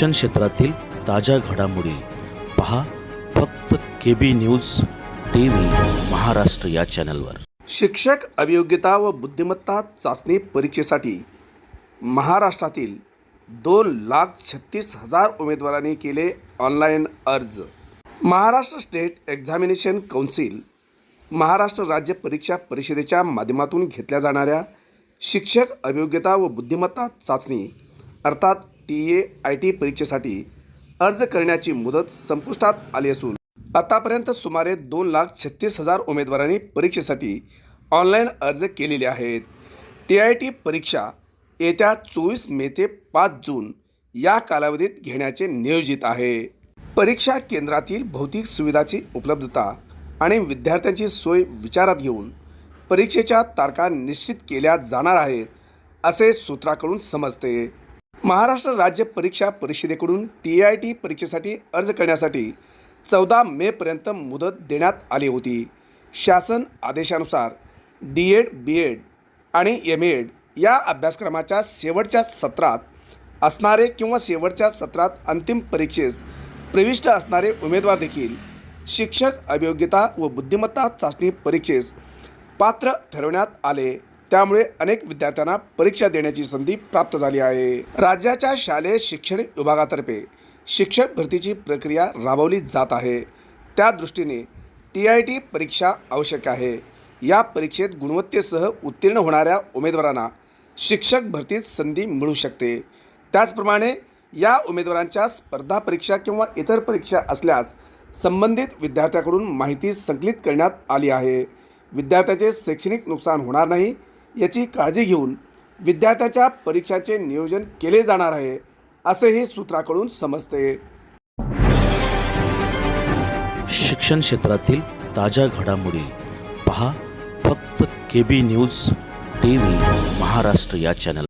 शिक्षण क्षेत्रातील ताज्या घडामोडी पहा फक्त K B news T V Maharashtra या चॅनलवर. शिक्षक अभियोग्यता व बुद्धिमत्ता चाचणी परीक्षेसाठी महाराष्ट्रातील दोन लाख छत्तीस हजार उमेदवारांनी केले ऑनलाईन अर्ज. Maharashtra state examination council Maharashtra राज्य परीक्षा परिषदेच्या माध्यमातून घेतल्या जाणाऱ्या शिक्षक अभियोग्यता व बुद्धिमत्ता चाचणी अर्थात टी ए आय टी परीक्षेसाठी अर्ज करण्याची मुदत संपुष्टात आली असून आतापर्यंत सुमारे दोन लाख छत्तीस हजार उमेदवारांनी परीक्षेसाठी ऑनलाईन अर्ज केलेले आहेत. टी आय टी परीक्षा येत्या चोवीस मे ते पाच जून या कालावधीत घेण्याचे नियोजित आहे. परीक्षा केंद्रातील भौतिक सुविधाची उपलब्धता आणि विद्यार्थ्यांची सोय विचारात घेऊन परीक्षेच्या तारखा निश्चित केल्या जाणार आहेत असे सूत्राकडून समजते. महाराष्ट्र राज्य परीक्षा परिषदेकडून टी आय टी परीक्षेसाठी अर्ज करण्यासाठी चौदा मेपर्यंत मुदत देण्यात आली होती. शासन आदेशानुसार डी एड बी एड आणि एम एड या अभ्यासक्रमाच्या शेवटच्या सत्रात असणारे किंवा शेवटच्या सत्रात अंतिम परीक्षेस प्रविष्ट असणारे उमेदवार देखील शिक्षक अभियोग्यता व बुद्धिमत्ता चाचणी परीक्षेस पात्र ठरवण्यात आले. त्यामुळे अनेक विद्यार्थ्यांना परीक्षा देण्याची संधी प्राप्त झाली आहे. राज्याच्या शालेय शिक्षण विभागातर्फे शिक्षक भरतीची प्रक्रिया राबवली जात आहे. त्या दृष्टीने टी आय टी परीक्षा आवश्यक आहे. या परीक्षेत गुणवत्तेसह उत्तीर्ण होणाऱ्या उमेदवारांना शिक्षक भरतीत संधी मिळू शकते. त्याचप्रमाणे या उमेदवारांच्या स्पर्धा परीक्षा किंवा इतर परीक्षा असल्यास संबंधित विद्यार्थ्याकडून माहिती संकलित करण्यात आली आहे. विद्यार्थ्याचे शैक्षणिक नुकसान होणार नाही याची काळजी घेऊन विद्यार्थ्याच्या परीक्षाचे नियोजन केले जाणार आहे असेही सूत्राकडून समजते शिक्षण क्षेत्रातील ताज्या घडामोडी पहा फक्त K B news T V Maharashtra या चॅनल